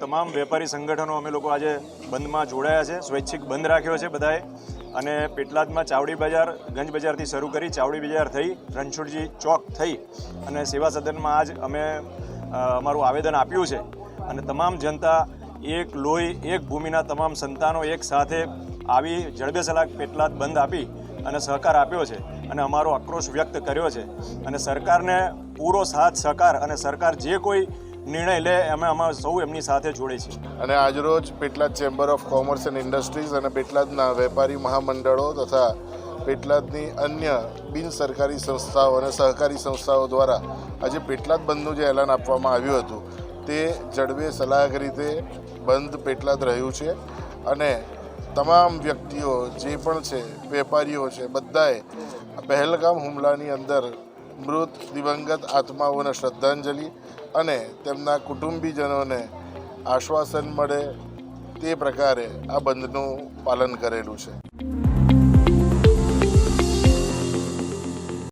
તમામ વેપારી સંગઠનો અમે લોકો આજે બંધમાં જોડાયા છે. સ્વૈચ્છિક બંધ રાખ્યો છે બધાએ. અને પેટલાદમાં ચાવડી બજાર, ગંજ બજારથી શરૂ કરી ચાવડી બજાર થઈ, રણછોડજી ચોક થઈ અને સેવા સદનમાં આજ અમે અમારું આવેદન આપ્યું છે. અને તમામ જનતા એક લોહી, એક ભૂમિના તમામ સંતાનો એક સાથે આવી જડબે સલાક પેટલાદ બંધ આપી અને સહકાર આપ્યો છે અને અમારો આક્રોશ વ્યક્ત કર્યો છે. અને સરકારને પૂરો સાથ, સહકાર અને સરકાર જે કોઈ નિર્ણય લે, અમે અમારા સૌ એમની સાથે જોડે છે અને આજરોજ Petlad chamber of commerce and industries અને પેટલાદના વેપારી મહામંડળો તથા પેટલાદની અન્ય બિન સરકારી સંસ્થાઓ અને સહકારી સંસ્થાઓ દ્વારા આજે પેટલાદ બંધનું જે એલાન આપવામાં આવ્યું હતું, તે જડબે સલાહક રીતે બંધ પેટલાદ રહ્યું છે. અને તમામ વ્યક્તિઓ જે પણ છે, વેપારીઓ છે, બધાએ પહેલગામ હુમલાની અંદર મૃત દિવંગત આત્માઓને શ્રદ્ધાંજલિ અને તેમના કુટુંબીજનોને આશ્વાસન મળે તે પ્રકારે આ બંધનું પાલન કરેલું છે.